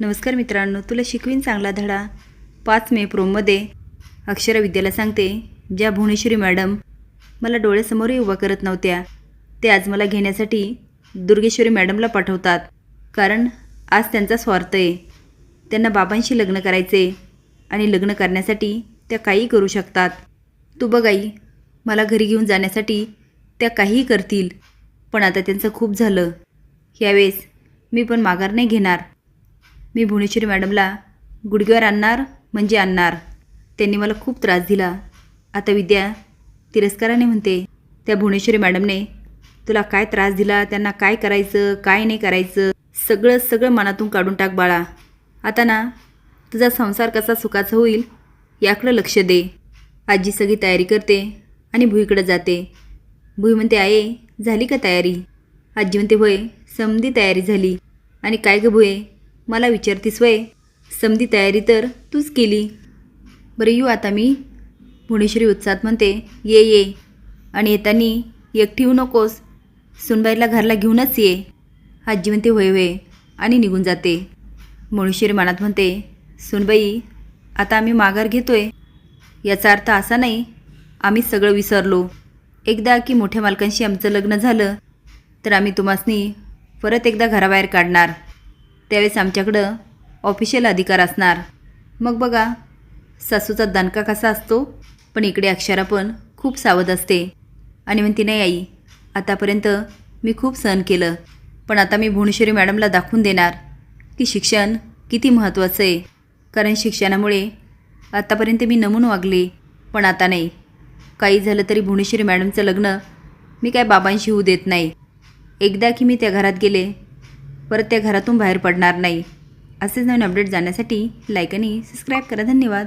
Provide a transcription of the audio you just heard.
नमस्कार मित्रांनो तुला शिकवीन चांगला धडा. पाच मे प्रोममध्ये अक्षरा विद्याला सांगते ज्या भुवनेश्वरी मॅडम मला डोळ्यासमोरही उभा करत नव्हत्या ते आज मला घेण्यासाठी दुर्गेश्वरी मॅडमला पाठवतात. कारण आज त्यांचा स्वार्थ आहे. त्यांना बाबांशी लग्न करायचे आणि लग्न करण्यासाठी त्या काही करू शकतात. तू बघ आई मला घरी घेऊन जाण्यासाठी त्या काहीही करतील पण आता त्यांचं खूप झालं. यावेळेस मी पण माघार नाही घेणार. मी भुवनेश्वरी मॅडमला गुडघ्यावर आणणार म्हणजे आणणार. त्यांनी मला खूप त्रास दिला. आता विद्या तिरस्काराने म्हणते त्या भुवनेश्वरी मॅडमने तुला काय त्रास दिला? त्यांना काय करायचं? काय नाही करायचं? सगळं सगळं मनातून काढून टाक बाळा. आता ना तुझा संसार कसा सुखाचा होईल याकडं लक्ष दे. आजी सगळी तयारी करते आणि भुईकडं जाते. भुई म्हणते आहे झाली का तयारी? आजी म्हणते भय समधी तयारी झाली. आणि काय गं भुये? मला विचारतीस वय. समधी तयारी तर तूच केली. बरं येऊ आता मी. भुवनेश्वरी उत्साहात म्हणते ये ये. आणि येतानी एकटी येऊ नकोस. सुनबाईला घरला घेऊनच ये. आजी म्हणते होय होय. आणि निघून जाते. भुवनेश्वरी मनात म्हणते सुनबाई आता आम्ही माघार घेतोय. याचा अर्थ असा नाही आम्ही सगळं विसरलो. एकदा की मोठ्या मालकांशी आमचं लग्न झालं तर आम्ही तुम्हासनी परत एकदा घराबाहेर काढणार. त्यावेळेस आमच्याकडं ऑफिशियल अधिकार असणार. मग बघा सासूचा दणका कसा असतो पण इकडे अक्षरा पण खूप सावध असते. आणि म्हणते नाही आई आतापर्यंत मी खूप सहन केलं पण आता मी भुवनेश्वरी मॅडमला दाखवून देणार की शिक्षण किती महत्त्वाचं आहे. कारण शिक्षणामुळे आतापर्यंत मी नमून वागले पण आता नाही. काही झालं तरी भुवनेश्वरी मॅडमचं लग्न मी काय बाबांशी होऊ देत नाही. एकदा की मी त्या घरात गेले परत त्या घरातून बाहेर पडणार नाही. असेच नवीन अपडेट जाण्यासाठी लाईक आणि सबस्क्राईब करा. धन्यवाद.